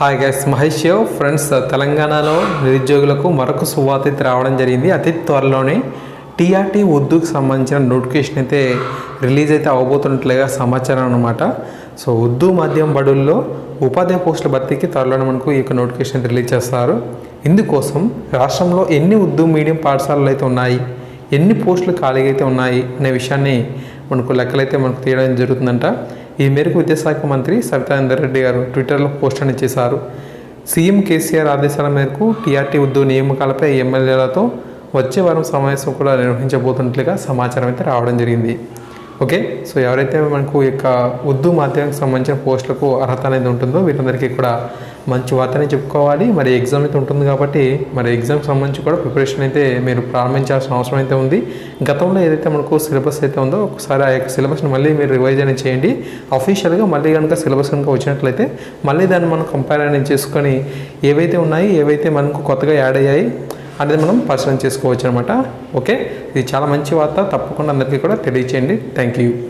Hi guys Mahesh యో friends తెలంగాణలో నిరుద్యోగులకు మరొక సువార్త రావడం జరిగింది. అతి త్వరలోనే టీఆర్టీ ఉర్దూకు సంబంధించిన నోటిఫికేషన్ అయితే రిలీజ్ అయితే అవబోతున్నట్లుగా సమాచారం అనమాట సో ఉర్దూ మాధ్యమం బడుల్లో ఉపాధ్యాయ పోస్టుల భర్తీకి త్వరలోనే మనకు ఈ యొక్క నోటిఫికేషన్ రిలీజ్ చేస్తారు. ఇందుకోసం రాష్ట్రంలో ఎన్ని ఉర్దూ మీడియం పాఠశాలలు అయితే ఉన్నాయి ఎన్ని పోస్టులు ఖాళీగా అయితే ఉన్నాయి అనే విషయాన్ని మనకు లెక్కలైతే మనకు తీయడం జరుగుతుందంట. ఈ మేరకు విద్యాశాఖ మంత్రి సవితానందర్ రెడ్డి గారు ట్విట్టర్లో పోస్ట్ అని చేశారు. సీఎం కేసీఆర్ ఆదేశాల మేరకు టీఆర్టీ ఉద్యోగ నియామకాలపై ఎమ్మెల్యేలతో వచ్చే వారం సమావేశం కూడా నిర్వహించబోతున్నట్లుగా సమాచారం అయితే రావడం జరిగింది. ఓకే? సో ఎవరైతే మనకు యొక్క ఉర్దూ మాధ్యమానికి సంబంధించిన పోస్టులకు అర్హత అనేది ఉంటుందో వీరందరికీ కూడా మంచి వార్తనే చెప్పుకోవాలి. మరి ఎగ్జామ్ అయితే ఉంటుంది కాబట్టి మరి ఎగ్జామ్కి సంబంధించి కూడా ప్రిపరేషన్ అయితే మీరు ప్రారంభించాల్సిన అవసరం అయితే ఉంది. గతంలో ఏదైతే మనకు సిలబస్ అయితే ఉందో ఒకసారి ఆ యొక్క సిలబస్ని మళ్ళీ మీరు రివైజ్ అనేది చేయండి. అఫీషియల్గా మళ్ళీ కనుక సిలబస్ కనుక వచ్చినట్లయితే మళ్ళీ దాన్ని మనం కంపేర్ అనేది చేసుకొని ఏవైతే ఉన్నాయి ఏవైతే మనకు కొత్తగా యాడ్ అయ్యాయి అనేది మనం పరిశీలన చేసుకోవచ్చు అనమాట ఓకే? ఇది చాలా మంచి వార్త. తప్పకుండా అందరికీ కూడా తెలియచేయండి. Thank you